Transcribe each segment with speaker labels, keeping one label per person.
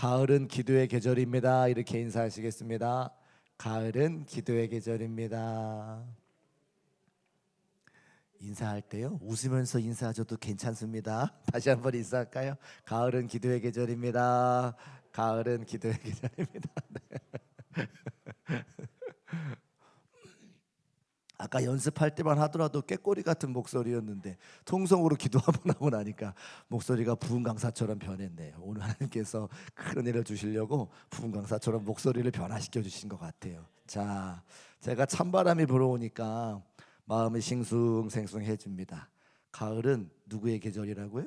Speaker 1: 가을은 기도의 계절입니다. 이렇게 인사하시겠습니다. 가을은 기도의 계절입니다. 인사할 때요 웃으면서 인사하셔도 괜찮습니다. 다시 한번 인사할까요? 가을은 기도의 계절입니다. 가을은 기도의 계절입니다. 네. 아까 연습할 때만 하더라도 꾀꼬리 같은 목소리였는데 통성으로 기도 한번 하고 나니까 목소리가 부흥 강사처럼 변했네요. 오늘 하나님께서 큰 은혜를 주시려고 부흥 강사처럼 목소리를 변화시켜 주신 것 같아요. 자, 제가 찬바람이 불어오니까 마음이 싱숭생숭해집니다. 가을은 누구의 계절이라고요?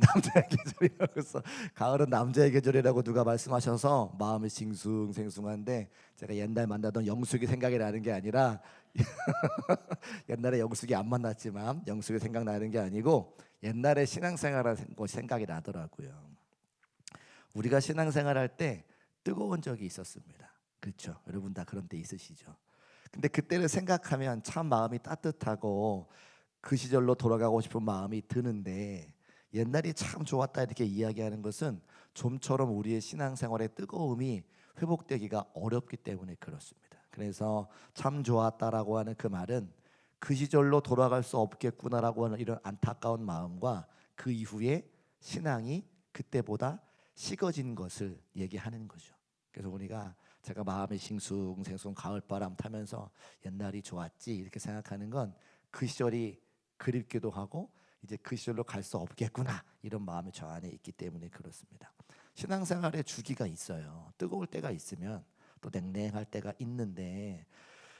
Speaker 1: 남자의 계절이라고 해서 가을은 남자의 계절이라고 누가 말씀하셔서 마음이 싱숭생숭한데 제가 옛날 만나던 영숙이 생각이 나는 게 아니라 옛날에 영숙이 안 만났지만 영숙이 생각나는 게 아니고 옛날에 신앙생활한 것이 생각이 나더라고요. 우리가 신앙생활할 때 뜨거운 적이 있었습니다. 그렇죠? 여러분 다 그런 때 있으시죠? 근데 그때를 생각하면 참 마음이 따뜻하고 그 시절로 돌아가고 싶은 마음이 드는데 옛날이 참 좋았다 이렇게 이야기하는 것은 좀처럼 우리의 신앙생활의 뜨거움이 회복되기가 어렵기 때문에 그렇습니다. 그래서 참 좋았다라고 하는 그 말은 그 시절로 돌아갈 수 없겠구나라고 하는 이런 안타까운 마음과 그 이후에 신앙이 그때보다 식어진 것을 얘기하는 거죠. 그래서 우리가 제가 마음이 싱숭생숭 가을바람 타면서 옛날이 좋았지 이렇게 생각하는 건 그 시절이 그립기도 하고 이제 그 시절로 갈 수 없겠구나 이런 마음이 저 안에 있기 때문에 그렇습니다. 신앙생활에 주기가 있어요. 뜨거울 때가 있으면 또 냉랭할 때가 있는데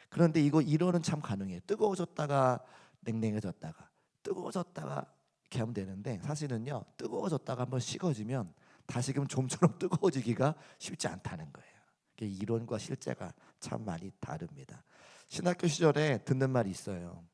Speaker 1: 그런데 이거 이론은 참 가능해요. 뜨거워졌다가 냉랭해졌다가 뜨거워졌다가 이렇게 하면 되는데 사실은요 뜨거워졌다가 한번 식어지면 다시금 좀처럼 뜨거워지기가 쉽지 않다는 거예요. 이론과 실제가 참 많이 다릅니다. 신학교 시절에 듣는 말이 있어요.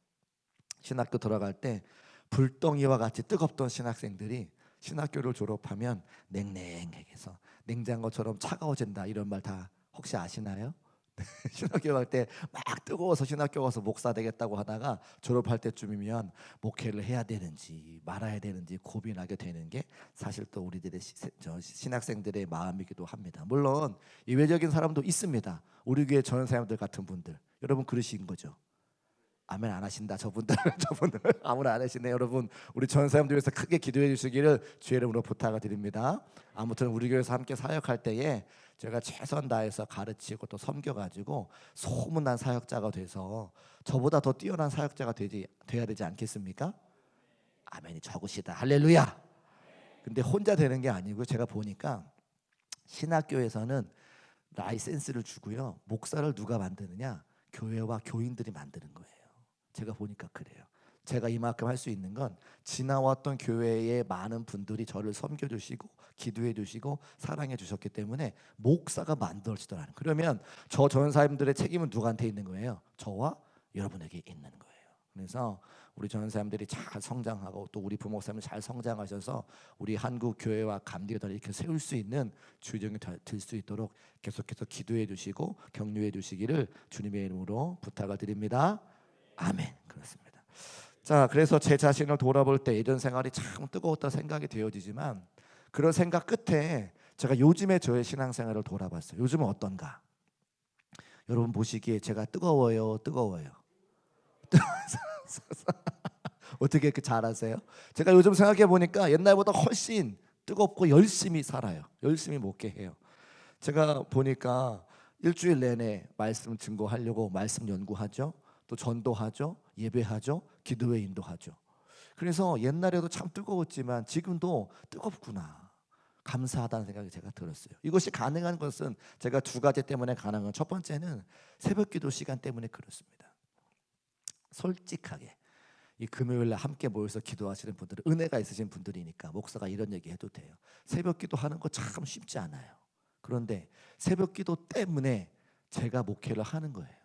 Speaker 1: 신학교 들어갈 때 불덩이와 같이 뜨겁던 신학생들이 신학교를 졸업하면 냉랭해서 냉장고처럼 차가워진다 이런 말 다 혹시 아시나요? 신학교 갈 때 막 뜨거워서 신학교 가서 목사 되겠다고 하다가 졸업할 때쯤이면 목회를 해야 되는지 말아야 되는지 고민하게 되는 게 사실 또 우리들의 시, 저 신학생들의 마음이기도 합니다. 물론 예외적인 사람도 있습니다. 우리 교회 전 사람들 같은 분들 여러분 그러신 거죠. 아멘 안 하신다 저분들 저분들. 아무나 안 하시네 여러분. 우리 전 사람들 위해서 크게 기도해 주시기를 주의 이름으로 부탁을 드립니다. 아무튼 우리 교회에서 함께 사역할 때에 제가 최선 다해서 가르치고 또 섬겨가지고 소문난 사역자가 돼서 저보다 더 뛰어난 사역자가 되지 돼야 되지 않겠습니까? 아멘이 적으시다. 할렐루야! 근데 혼자 되는 게 아니고 제가 보니까 신학교에서는 라이센스를 주고요. 목사를 누가 만드느냐? 교회와 교인들이 만드는 거예요. 제가 보니까 그래요. 제가 이만큼 할 수 있는 건 지나왔던 교회의 많은 분들이 저를 섬겨 주시고 기도해 주시고 사랑해 주셨기 때문에 목사가 만들어지더라는. 그러면 저 전사님들의 책임은 누구한테 있는 거예요? 저와 여러분에게 있는 거예요. 그래서 우리 전사님들이 잘 성장하고 또 우리 부목사님 잘 성장하셔서 우리 한국 교회와 감리교단을 이렇게 세울 수 있는 주정이 될 수 있도록 계속해서 기도해 주시고 격려해 주시기를 주님의 이름으로 부탁을 드립니다. 아멘. 그렇습니다. 자, 그래서 제 자신을 돌아볼 때 예전 생활이 참 뜨거웠다 생각이 되어지지만 그런 생각 끝에 제가 요즘의 저의 신앙생활을 돌아봤어요. 요즘은 어떤가? 여러분 보시기에 제가 뜨거워요, 뜨거워요. 어떻게 이렇게 잘하세요? 제가 요즘 생각해 보니까 옛날보다 훨씬 뜨겁고 열심히 살아요. 열심히 목회해요. 제가 보니까 일주일 내내 말씀 증거하려고 말씀 연구하죠. 또 전도하죠. 예배하죠. 기도회 인도하죠. 그래서 옛날에도 참 뜨거웠지만 지금도 뜨겁구나. 감사하다는 생각이 제가 들었어요. 이것이 가능한 것은 제가 두 가지 때문에 가능한 첫 번째는 새벽 기도 시간 때문에 그렇습니다. 솔직하게 이 금요일 날 함께 모여서 기도하시는 분들은 은혜가 있으신 분들이니까 목사가 이런 얘기 해도 돼요. 새벽 기도하는 거 참 쉽지 않아요. 그런데 새벽 기도 때문에 제가 목회를 하는 거예요.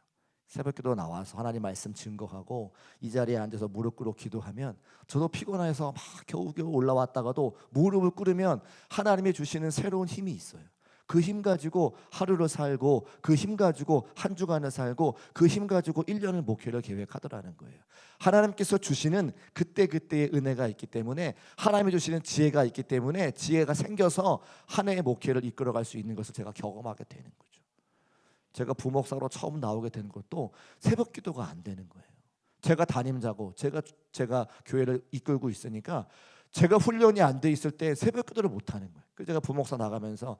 Speaker 1: 새벽 기도 나와서 하나님 말씀 증거하고 이 자리에 앉아서 무릎 꿇고 기도하면 저도 피곤해서 막 겨우겨우 올라왔다가도 무릎을 꿇으면 하나님이 주시는 새로운 힘이 있어요. 그 힘 가지고 하루를 살고 그 힘 가지고 한 주간을 살고 그 힘 가지고 1년을 목회를 계획하더라는 거예요. 하나님께서 주시는 그때 그때의 은혜가 있기 때문에 하나님이 주시는 지혜가 있기 때문에 지혜가 생겨서 한 해의 목회를 이끌어갈 수 있는 것을 제가 경험하게 되는 거죠. 제가 부목사로 처음 나오게 된 것도 새벽 기도가 안 되는 거예요. 제가 담임자고 제가 제가 교회를 이끌고 있으니까 제가 훈련이 안 돼 있을 때 새벽 기도를 못 하는 거예요. 그래서 제가 부목사 나가면서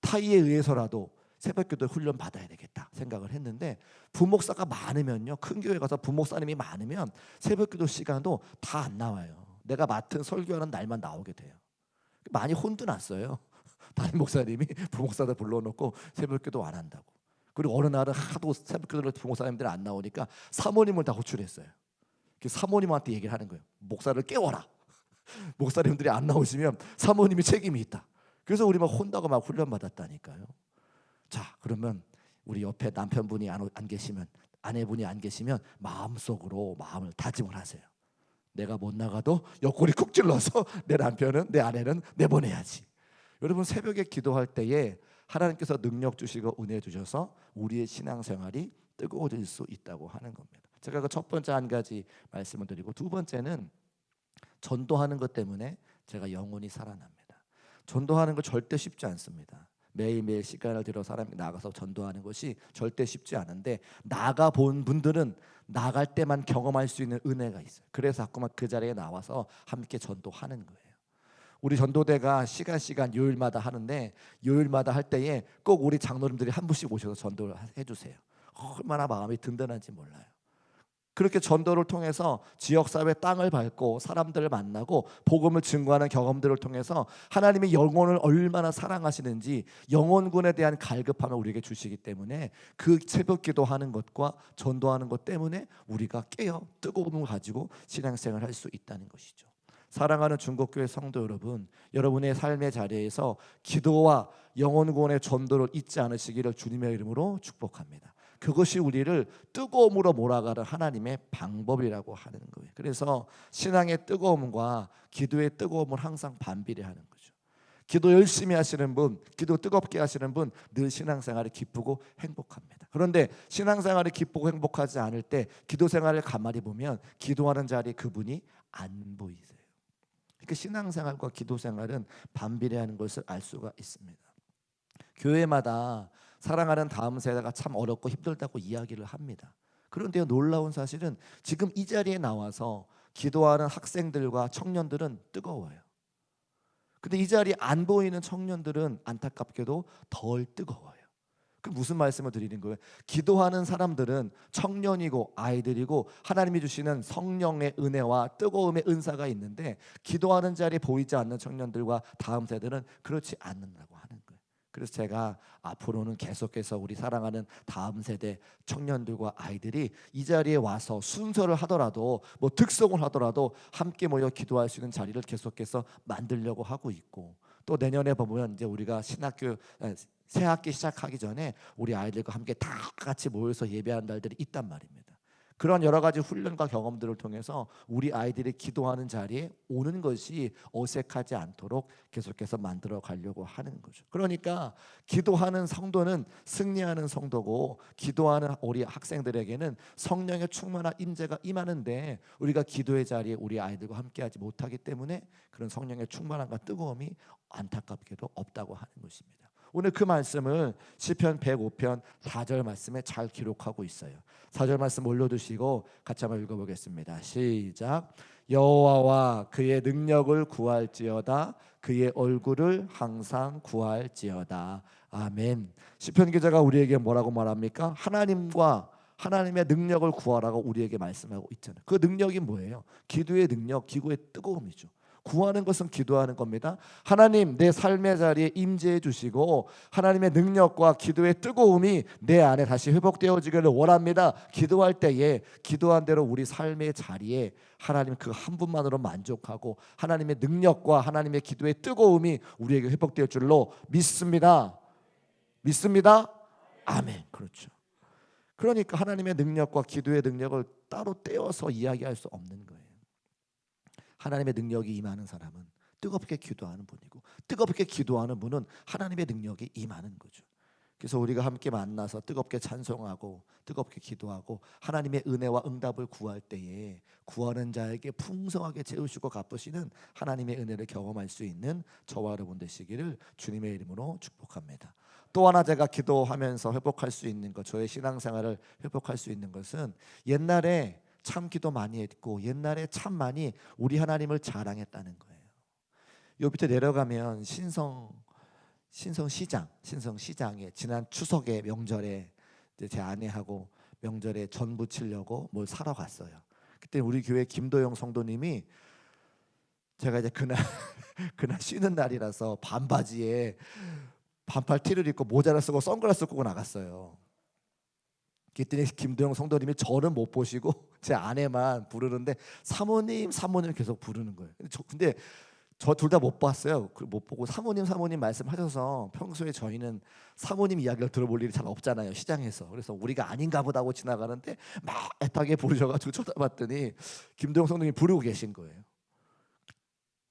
Speaker 1: 타이에 의해서라도 새벽 기도 훈련 받아야 되겠다 생각을 했는데 부목사가 많으면요. 큰 교회 가서 부목사님이 많으면 새벽 기도 시간도 다 안 나와요. 내가 맡은 설교하는 날만 나오게 돼요. 많이 혼도 났어요. 담임 목사님이 부목사들 불러놓고 새벽 기도 안 한다고. 그리고 어느 날은 하도 새벽 기도를 부목사님들이 안 나오니까 사모님을 다 호출했어요. 그 사모님한테 얘기를 하는 거예요. 목사를 깨워라. 목사님들이 안 나오시면 사모님이 책임이 있다. 그래서 우리 막 혼나고 막 훈련 받았다니까요. 자, 그러면 우리 옆에 남편분이 안, 오- 안 계시면 아내분이 안 계시면 마음속으로 마음을 다짐을 하세요. 내가 못 나가도 옆구리 쿡 찔러서 내 남편은 내 아내는 내보내야지. 여러분 새벽에 기도할 때에 하나님께서 능력 주시고 은혜 주셔서 우리의 신앙생활이 뜨거워질 수 있다고 하는 겁니다. 제가 그 첫 번째 한 가지 말씀을 드리고 두 번째는 전도하는 것 때문에 제가 영혼이 살아납니다. 전도하는 거 절대 쉽지 않습니다. 매일매일 시간을 들여 사람이 나가서 전도하는 것이 절대 쉽지 않은데 나가 본 분들은 나갈 때만 경험할 수 있는 은혜가 있어요. 그래서 자꾸만 그 자리에 나와서 함께 전도하는 거예요. 우리 전도대가 시간 시간 요일마다 하는데 요일마다 할 때에 꼭 우리 장로님들이 한 분씩 오셔서 전도를 해주세요. 얼마나 마음이 든든한지 몰라요. 그렇게 전도를 통해서 지역 사회 땅을 밟고 사람들을 만나고 복음을 증거하는 경험들을 통해서 하나님이 영혼을 얼마나 사랑하시는지 영혼군에 대한 갈급함을 우리에게 주시기 때문에 그 새벽 기도하는 것과 전도하는 것 때문에 우리가 깨어 뜨거움을 가지고 신앙생활을 할 수 있다는 것이죠. 사랑하는 중국교회 성도 여러분, 여러분의 삶의 자리에서 기도와 영혼 구원의 전도를 잊지 않으시기를 주님의 이름으로 축복합니다. 그것이 우리를 뜨거움으로 몰아가는 하나님의 방법이라고 하는 거예요. 그래서 신앙의 뜨거움과 기도의 뜨거움을 항상 반비례하는 거죠. 기도 열심히 하시는 분, 기도 뜨겁게 하시는 분 늘 신앙생활이 기쁘고 행복합니다. 그런데 신앙생활이 기쁘고 행복하지 않을 때 기도 생활을 가만히 보면 기도하는 자리에 그분이 안 보이세요. 그러니까 신앙생활과 기도생활은 반비례하는 것을 알 수가 있습니다. 교회마다 사랑하는 다음 세대가 참 어렵고 힘들다고 이야기를 합니다. 그런데 놀라운 사실은 지금 이 자리에 나와서 기도하는 학생들과 청년들은 뜨거워요. 근데 이 자리에 안 보이는 청년들은 안타깝게도 덜 뜨거워요. 그 무슨 말씀을 드리는 거예요? 기도하는 사람들은 청년이고 아이들이고 하나님이 주시는 성령의 은혜와 뜨거움의 은사가 있는데 기도하는 자리에 보이지 않는 청년들과 다음 세대는 그렇지 않는다고 하는 거예요. 그래서 제가 앞으로는 계속해서 우리 사랑하는 다음 세대 청년들과 아이들이 이 자리에 와서 순서를 하더라도 뭐 특성을 하더라도 함께 모여 기도할 수 있는 자리를 계속해서 만들려고 하고 있고 또 내년에 보면 이제 우리가 신학교 에, 새 학기 시작하기 전에 우리 아이들과 함께 다 같이 모여서 예배하는 날들이 있단 말입니다. 그런 여러 가지 훈련과 경험들을 통해서 우리 아이들이 기도하는 자리에 오는 것이 어색하지 않도록 계속해서 만들어 가려고 하는 거죠. 그러니까 기도하는 성도는 승리하는 성도고 기도하는 우리 학생들에게는 성령의 충만한 임재가 임하는데 우리가 기도의 자리에 우리 아이들과 함께하지 못하기 때문에 그런 성령의 충만함과 뜨거움이 안타깝게도 없다고 하는 것입니다. 오늘 그 말씀을 시편 105편 4절 말씀에 잘 기록하고 있어요. 4절 말씀 올려두시고 같이 한번 읽어보겠습니다. 시작. 여호와와 그의 능력을 구할지어다 그의 얼굴을 항상 구할지어다. 아멘. 시편 기자가 우리에게 뭐라고 말합니까? 하나님과 하나님의 능력을 구하라고 우리에게 말씀하고 있잖아요. 그 능력이 뭐예요? 기도의 능력, 기도의 뜨거움이죠. 구하는 것은 기도하는 겁니다. 하나님 내 삶의 자리에 임재해 주시고 하나님의 능력과 기도의 뜨거움이 내 안에 다시 회복되어지기를 원합니다. 기도할 때에 기도한 대로 우리 삶의 자리에 하나님 그 한 분만으로 만족하고 하나님의 능력과 하나님의 기도의 뜨거움이 우리에게 회복될 줄로 믿습니다. 믿습니다. 아멘. 그렇죠. 그러니까 하나님의 능력과 기도의 능력을 따로 떼어서 이야기할 수 없는 거예요. 하나님의 능력이 임하는 사람은 뜨겁게 기도하는 분이고 뜨겁게 기도하는 분은 하나님의 능력이 임하는 거죠. 그래서 우리가 함께 만나서 뜨겁게 찬송하고 뜨겁게 기도하고 하나님의 은혜와 응답을 구할 때에 구하는 자에게 풍성하게 채우시고 갚으시는 하나님의 은혜를 경험할 수 있는 저와 여러분 되시기를 주님의 이름으로 축복합니다. 또 하나 제가 기도하면서 회복할 수 있는 것, 저의 신앙생활을 회복할 수 있는 것은 옛날에 참 기도 많이 했고 옛날에 참 많이 우리 하나님을 자랑했다는 거예요. 요 밑에 내려가면 신성 신성 시장, 신성 시장에 지난 추석에 명절에 제 아내하고 명절에 전 부치려고 뭘 사러 갔어요. 그때 우리 교회 김도영 성도님이 제가 이제 그날 그날 쉬는 날이라서 반바지에 반팔 티를 입고 모자를 쓰고 선글라스 끼고 나갔어요. 그랬더니 김도영 성도님이 저는 못 보시고 제 아내만 부르는데 사모님 사모님 계속 부르는 거예요. 근데 저, 근데 저 둘 다 못 봤어요. 그못 보고 사모님 사모님 말씀하셔서 평소에 저희는 사모님 이야기를 들어볼 일이 잘 없잖아요 시장에서. 그래서 우리가 아닌가 보다 하고 지나가는데 막 애타게 부르셔가지고 쳐다봤더니 김도영 성도님이 부르고 계신 거예요.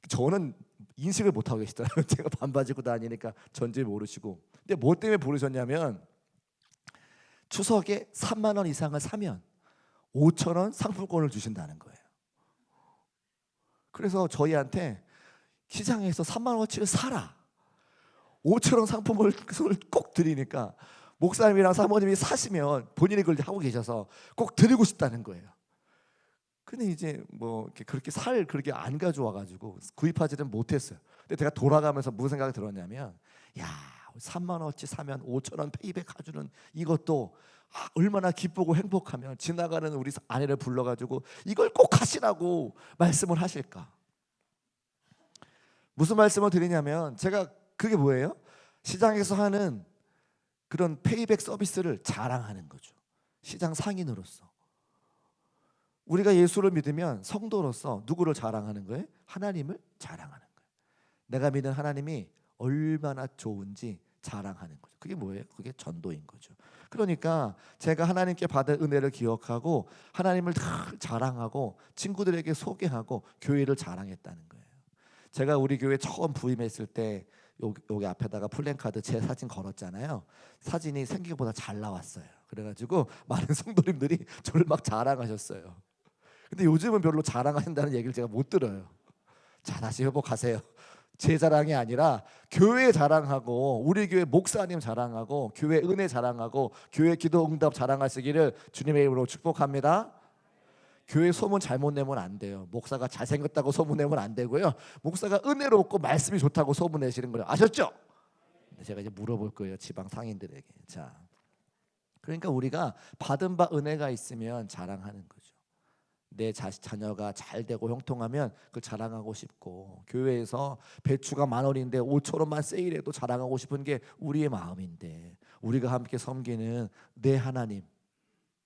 Speaker 1: 저는 인식을 못 하고 계시더라고요. 제가 반바지 입고 다니니까 전지 모르시고. 근데 뭐 때문에 부르셨냐면 추석에 3만 원 이상을 사면 5천 원 상품권을 주신다는 거예요. 그래서 저희한테 시장에서 3만 원어치를 사라. 5천 원 상품을 꼭 드리니까 목사님이랑 사모님이 사시면 본인이 그걸 하고 계셔서 꼭 드리고 싶다는 거예요. 근데 이제 뭐 그렇게 살 그렇게 안 가져와 가지고 구입하지는 못했어요. 근데 제가 돌아가면서 무슨 생각이 들었냐면 야 3만 원어치 사면 5천 원 페이백 가주는 이것도 아, 얼마나 기쁘고 행복하면 지나가는 우리 아내를 불러가지고 이걸 꼭 하시라고 말씀을 하실까? 무슨 말씀을 드리냐면 제가 그게 뭐예요? 시장에서 하는 그런 페이백 서비스를 자랑하는 거죠. 시장 상인으로서. 우리가 예수를 믿으면 성도로서 누구를 자랑하는 거예요? 하나님을 자랑하는 거예요. 내가 믿는 하나님이 얼마나 좋은지 자랑하는 거죠. 그게 뭐예요? 그게 전도인 거죠. 그러니까 제가 하나님께 받은 은혜를 기억하고 하나님을 다 자랑하고 친구들에게 소개하고 교회를 자랑했다는 거예요. 제가 우리 교회 처음 부임했을 때 여기, 앞에다가 플랜카드 제 사진 걸었잖아요. 사진이 생기보다 잘 나왔어요. 그래가지고 많은 성도님들이 저를 막 자랑하셨어요. 근데 요즘은 별로 자랑하신다는 얘기를 제가 못 들어요. 자 다시 회복하세요. 제 자랑이 아니라 교회 자랑하고 우리 교회 목사님 자랑하고 교회 은혜 자랑하고 교회 기도 응답 자랑하시기를 주님의 이름으로 축복합니다. 교회 소문 잘못 내면 안 돼요. 목사가 잘생겼다고 소문 내면 안 되고요. 목사가 은혜롭고 말씀이 좋다고 소문 내시는 거예요. 아셨죠? 제가 이제 물어볼 거예요. 지방 상인들에게. 자. 그러니까 우리가 받은 바 은혜가 있으면 자랑하는 거죠. 내 자식 자녀가 잘 되고 형통하면 그 자랑하고 싶고 교회에서 배추가 만 원인데 5천 원만 세일해도 자랑하고 싶은 게 우리의 마음인데 우리가 함께 섬기는 내 하나님,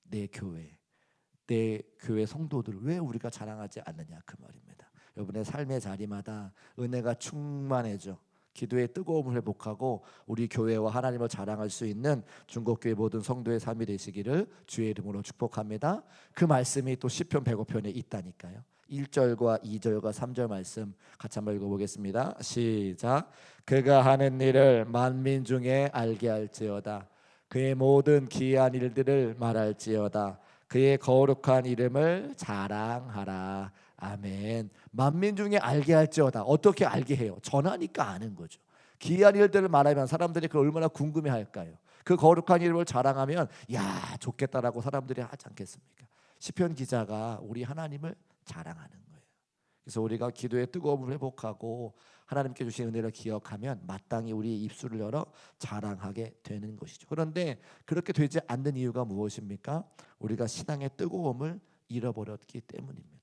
Speaker 1: 내 교회, 내 교회 성도들을 왜 우리가 자랑하지 않느냐 그 말입니다. 여러분의 삶의 자리마다 은혜가 충만해져 기도의 뜨거움을 회복하고 우리 교회와 하나님을 자랑할 수 있는 중국교회 모든 성도의 삶이 되시기를 주의 이름으로 축복합니다. 그 말씀이 또 시편 105편에 있다니까요. 1절과 2절과 3절 말씀 같이 한번 읽어보겠습니다. 시작. 그가 하는 일을 만민 중에 알게 할지어다. 그의 모든 기이한 일들을 말할지어다. 그의 거룩한 이름을 자랑하라. 아멘. 만민 중에 알게 할지어다. 어떻게 알게 해요? 전하니까 아는 거죠. 기이한 일들을 말하면 사람들이 그걸 얼마나 궁금해할까요? 그 거룩한 이름을 자랑하면 야 좋겠다라고 사람들이 하지 않겠습니까? 시편 기자가 우리 하나님을 자랑하는 거예요. 그래서 우리가 기도의 뜨거움을 회복하고 하나님께 주신 은혜를 기억하면 마땅히 우리의 입술을 열어 자랑하게 되는 것이죠. 그런데 그렇게 되지 않는 이유가 무엇입니까? 우리가 신앙의 뜨거움을 잃어버렸기 때문입니다.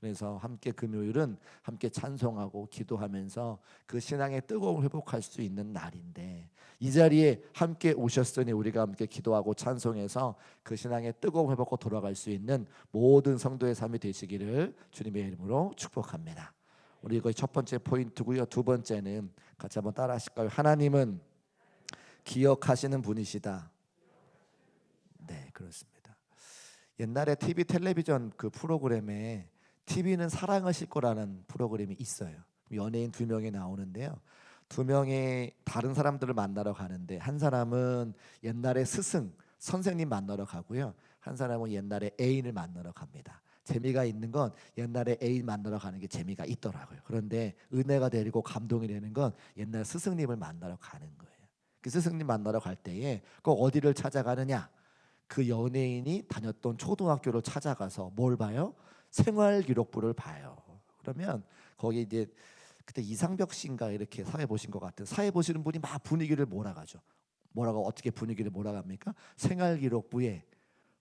Speaker 1: 그래서 함께 금요일은 함께 찬송하고 기도하면서 그 신앙의 뜨거움을 회복할 수 있는 날인데 이 자리에 함께 오셨으니 우리가 함께 기도하고 찬송해서 그 신앙의 뜨거움 회복과 돌아갈 수 있는 모든 성도의 삶이 되시기를 주님의 이름으로 축복합니다. 우리 이거 첫 번째 포인트고요. 두 번째는 같이 한번 따라 하실까요? 하나님은 기억하시는 분이시다. 네, 그렇습니다. 옛날에 TV 텔레비전 그 프로그램에 TV는 사랑하실 거라는 프로그램이 있어요. 연예인 두 명이 나오는데요. 두 명의 다른 사람들을 만나러 가는데 한 사람은 옛날에 스승 선생님 만나러 가고요. 한 사람은 옛날에 애인을 만나러 갑니다. 재미가 있는 건 옛날에 애인 만나러 가는 게 재미가 있더라고요. 그런데 은혜가 되고 감동이 되는 건 옛날 스승님을 만나러 가는 거예요. 그 스승님 만나러 갈 때에 꼭 어디를 찾아가느냐? 그 연예인이 다녔던 초등학교를 찾아가서 뭘 봐요? 생활 기록부를 봐요. 그러면 거기 이제 그때 이상벽 씨인가 이렇게 사회 보신 것 같은 사회 보시는 분이 막 분위기를 몰아가죠. 뭐라고 어떻게 분위기를 몰아갑니까? 생활 기록부에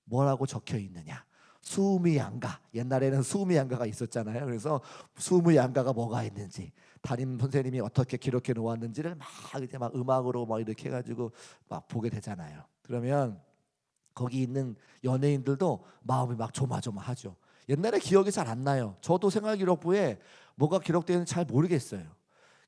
Speaker 1: 뭐라고 적혀 있느냐? 수미양가 옛날에는 수미양가가 있었잖아요. 그래서 수미양가가 뭐가 있는지 담임 선생님이 어떻게 기록해 놓았는지를 막 이제 막 음악으로 막 이렇게 해가지고 막 보게 되잖아요. 그러면 거기 있는 연예인들도 마음이 막 조마조마하죠. 옛날에 기억이 잘 안 나요. 저도 생활 기록부에 뭐가 기록되어 있는지 잘 모르겠어요.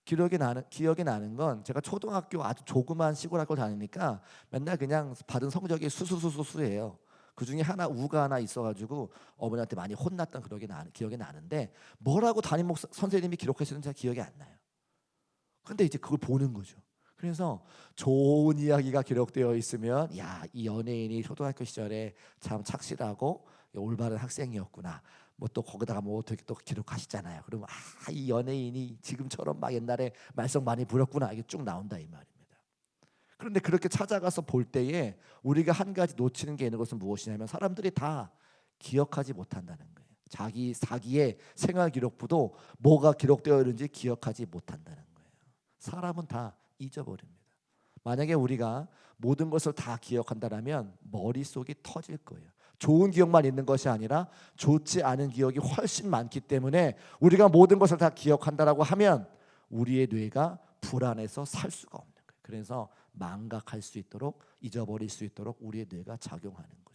Speaker 1: 기억이 나는 기억이 나는 건 제가 초등학교 아주 조그만 시골 학교 다니니까 맨날 그냥 받은 성적이 수수수수수예요. 그 중에 하나 우가 하나 있어가지고 어머니한테 많이 혼났던 그러게 나 기억이 나는데 뭐라고 담임 목사 선생님이 기록하시는지 잘 기억이 안 나요. 근데 이제 그걸 보는 거죠. 그래서 좋은 이야기가 기록되어 있으면 야 이 연예인이 초등학교 시절에 참 착실하고 올바른 학생이었구나. 뭐 또 거기다가 뭐 어떻게 또 기록하시잖아요. 그러면 아 이 연예인이 지금처럼 막 옛날에 말썽 많이 부렸구나 이게 쭉 나온다 이 말입니다. 그런데 그렇게 찾아가서 볼 때에 우리가 한 가지 놓치는 게 있는 것은 무엇이냐면 사람들이 다 기억하지 못한다는 거예요. 자기 자기의 생활 기록부도 뭐가 기록되어 있는지 기억하지 못한다는 거예요. 사람은 다 잊어버립니다. 만약에 우리가 모든 것을 다 기억한다면 머릿속이 터질 거예요. 좋은 기억만 있는 것이 아니라 좋지 않은 기억이 훨씬 많기 때문에 우리가 모든 것을 다 기억한다라고 하면 우리의 뇌가 불안해서 살 수가 없는 거예요. 그래서 망각할 수 있도록 잊어버릴 수 있도록 우리의 뇌가 작용하는 거죠.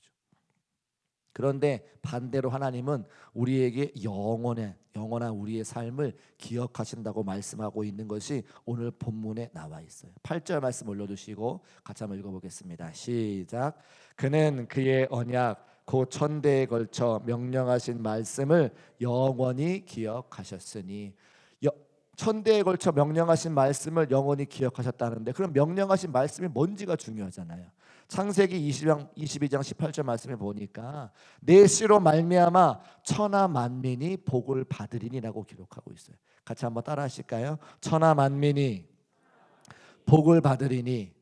Speaker 1: 그런데 반대로 하나님은 우리에게 영원한 영원한 우리의 삶을 기억하신다고 말씀하고 있는 것이 오늘 본문에 나와 있어요. 8절 말씀 올려 주시고 같이 한번 읽어 보겠습니다. 시작. 그는 그의 언약 곧 천대에 걸쳐 명령하신 말씀을 영원히 기억하셨으니 여, 천대에 걸쳐 명령하신 말씀을 영원히 기억하셨다는데 그럼 명령하신 말씀이 뭔지가 중요하잖아요. 창세기 20장 22장 18절 말씀에 보니까 내 씨로 말미암아 천하 만민이 복을 받으리니라고 기록하고 있어요. 같이 한번 따라 하실까요? 천하 만민이 복을 받으리니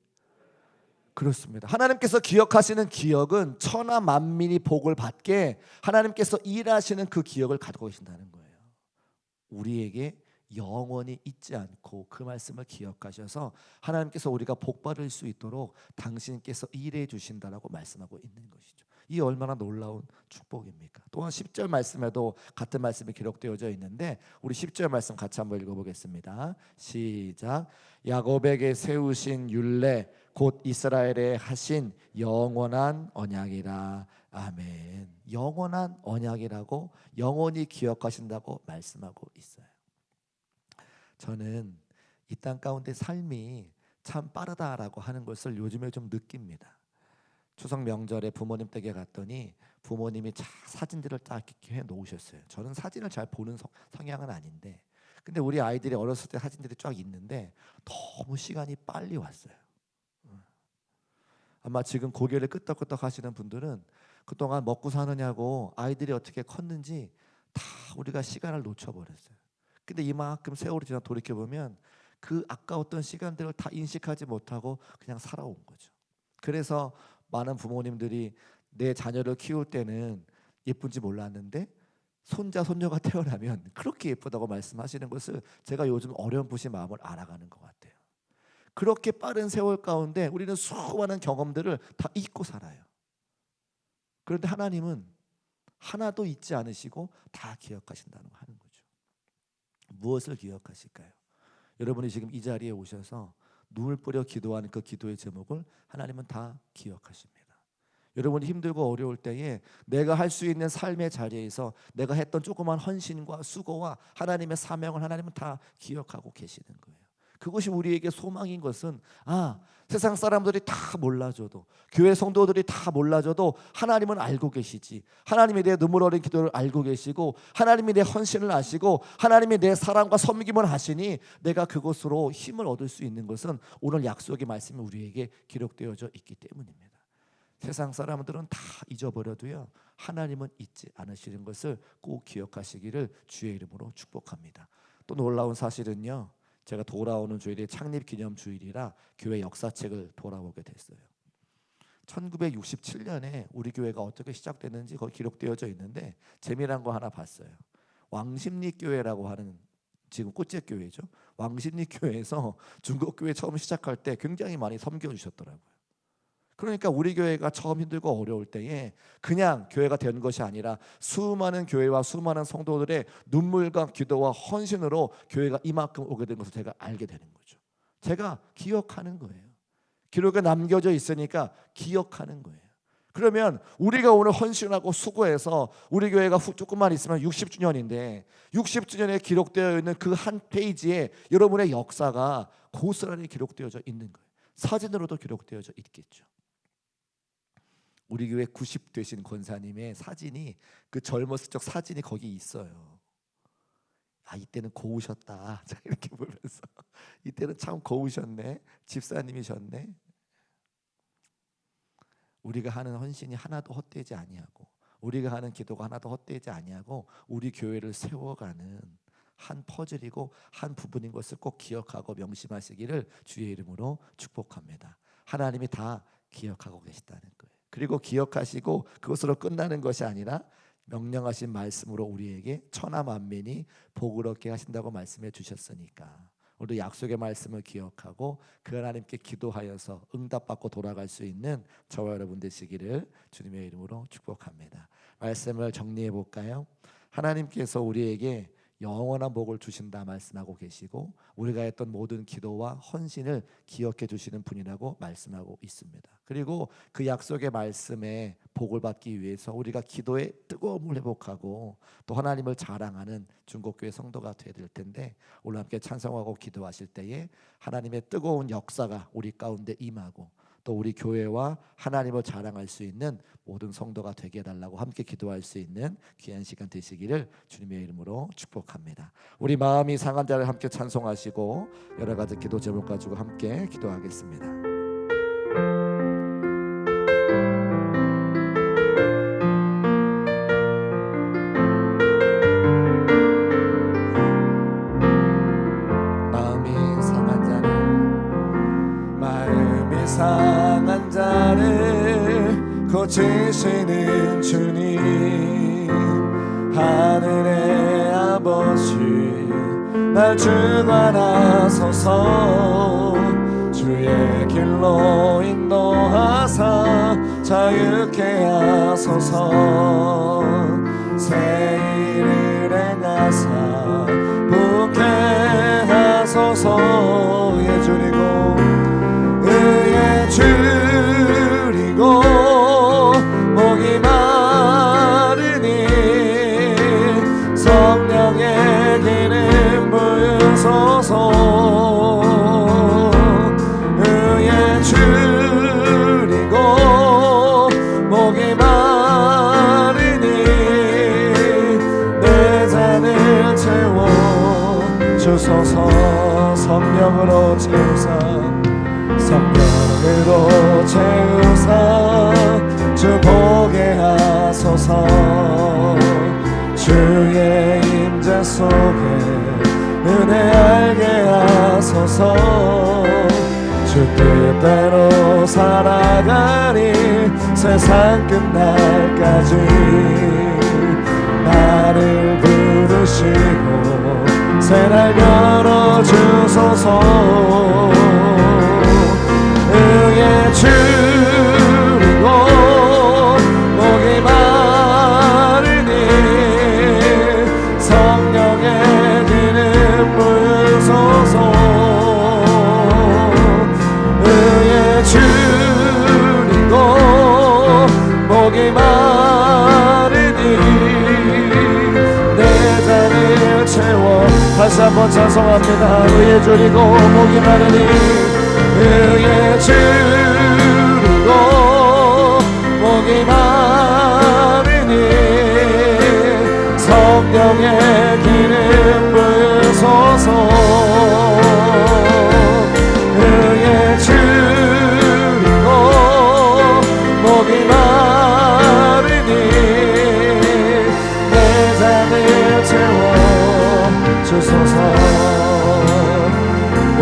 Speaker 1: 그렇습니다. 하나님께서 기억하시는 기억은 천하 만민이 복을 받게 하나님께서 일하시는 그 기억을 가지고 계신다는 거예요. 우리에게 영원히 잊지 않고 그 말씀을 기억하셔서 하나님께서 우리가 복 받을 수 있도록 당신께서 일해 주신다라고 말씀하고 있는 것이죠. 이 얼마나 놀라운 축복입니까? 또한 10절 말씀에도 같은 말씀이 기록되어져 있는데 우리 10절 말씀 같이 한번 읽어 보겠습니다. 시작. 야곱에게 세우신 율례 곧 이스라엘에 하신 영원한 언약이라. 아멘. 영원한 언약이라고 영원히 기억하신다고 말씀하고 있어요. 저는 이 땅 가운데 삶이 참 빠르다라고 하는 것을 요즘에 좀 느낍니다. 추석 명절에 부모님 댁에 갔더니 부모님이 자, 사진들을 딱 이렇게 해 놓으셨어요. 저는 사진을 잘 보는 성, 성향은 아닌데, 근데 우리 아이들이 어렸을 때 사진들이 쫙 있는데 너무 시간이 빨리 왔어요. 아마 지금 고개를 끄덕끄덕 하시는 분들은 그동안 먹고 사느냐고 아이들이 어떻게 컸는지 다 우리가 시간을 놓쳐버렸어요. 근데 이만큼 세월이 지나 돌이켜 보면 그 아까웠던 시간들을 다 인식하지 못하고 그냥 살아온 거죠. 그래서 많은 부모님들이 내 자녀를 키울 때는 예쁜지 몰랐는데 손자 손녀가 태어나면 그렇게 예쁘다고 말씀하시는 것을 제가 요즘 어렴풋이 마음을 알아가는 것 같아요. 그렇게 빠른 세월 가운데 우리는 수많은 경험들을 다 잊고 살아요. 그런데 하나님은 하나도 잊지 않으시고 다 기억하신다는 거 하는 거죠. 무엇을 기억하실까요? 여러분이 지금 이 자리에 오셔서 눈을 뿌려 기도하는 그 기도의 제목을 하나님은 다 기억하십니다. 여러분이 힘들고 어려울 때에 내가 할 수 있는 삶의 자리에서 내가 했던 조그만 헌신과 수고와 하나님의 사명을 하나님은 다 기억하고 계시는 거예요. 그것이 우리에게 소망인 것은 아 세상 사람들이 다 몰라줘도 교회 성도들이 다 몰라줘도 하나님은 알고 계시지 하나님이 내 눈물 어린 기도를 알고 계시고 하나님이 내 헌신을 아시고 하나님이 내 사랑과 섬김을 하시니 내가 그것으로 힘을 얻을 수 있는 것은 오늘 약속의 말씀이 우리에게 기록되어져 있기 때문입니다. 세상 사람들은 다 잊어버려도요 하나님은 잊지 않으시는 것을 꼭 기억하시기를 주의 이름으로 축복합니다. 또 놀라운 사실은요 제가 돌아오는 주일이 창립 기념 주일이라 교회 역사책을 돌아보게 됐어요. 1967년에 우리 교회가 어떻게 시작됐는지 거기 기록되어져 있는데 재미난 거 하나 봤어요. 왕십리 교회라고 하는 지금 꽃제 교회죠. 왕십리 교회에서 중국 교회 처음 시작할 때 굉장히 많이 섬겨 주셨더라고요. 그러니까 우리 교회가 처음 힘들고 어려울 때에 그냥 교회가 된 것이 아니라 수많은 교회와 수많은 성도들의 눈물과 기도와 헌신으로 교회가 이만큼 오게 된 것을 제가 알게 되는 거죠. 제가 기억하는 거예요. 기록에 남겨져 있으니까 기억하는 거예요. 그러면 우리가 오늘 헌신하고 수고해서 우리 교회가 후- 조금만 있으면 60주년인데 60주년에 기록되어 있는 그 한 페이지에 여러분의 역사가 고스란히 기록되어져 있는 거예요. 사진으로도 기록되어져 있겠죠. 우리 교회 90 되신 권사님의 사진이 그 젊었을 적 사진이 거기 있어요. 아 이때는 고우셨다. 자 이렇게 보면서 이때는 참 고우셨네. 집사님이셨네. 우리가 하는 헌신이 하나도 헛되지 아니하고 우리가 하는 기도가 하나도 헛되지 아니하고 우리 교회를 세워가는 한 퍼즐이고 한 부분인 것을 꼭 기억하고 명심하시기를 주의 이름으로 축복합니다. 하나님이 다 기억하고 계시다는 거예요. 그리고 기억하시고 그것으로 끝나는 것이 아니라 명령하신 말씀으로 우리에게 천하 만민이 복을 얻게 하신다고 말씀해 주셨으니까 우리 약속의 말씀을 기억하고 그 하나님께 기도하여서 응답받고 돌아갈 수 있는 저와 여러분 되시기를 주님의 이름으로 축복합니다. 말씀을 정리해 볼까요? 하나님께서 우리에게 영원한 복을 주신다 말씀하고 계시고 우리가 했던 모든 기도와 헌신을 기억해 주시는 분이라고 말씀하고 있습니다. 그리고 그 약속의 말씀에 복을 받기 위해서 우리가 기도의 뜨거움을 회복하고 또 하나님을 자랑하는 중국교회 성도가 되어야 될 텐데 오늘 함께 찬송하고 기도하실 때에 하나님의 뜨거운 역사가 우리 가운데 임하고 또 우리 교회와 하나님을 자랑할 수 있는 모든 성도가 되게 해달라고 함께 기도할 수 있는 귀한 시간 되시기를 주님의 이름으로 축복합니다. 우리 마음이 상한 자를 함께 찬송하시고 여러 가지 기도 제목 가지고 함께 기도하겠습니다. 고치시는 주님 하늘의 아버지 날 주관하소서. 주의 길로 인도하사 자유케 하소서. 새 일을 행하사 부게 하소서. 예 주리 부으소서 의에 줄이고 목이 마르니 내 잔을 채워 주소서. 성령으로 채우사 성령으로 채우사. 주 보게 하소서. 주의 임재 속에 은혜 알게 하소서. 주 뜻대로 살아가니 세상 끝날까지 나를 부르시고 새날 열어주소서. 의에 줄이고 찬송합니다. 의의 줄이고 복이 많으니
Speaker 2: 의의 줄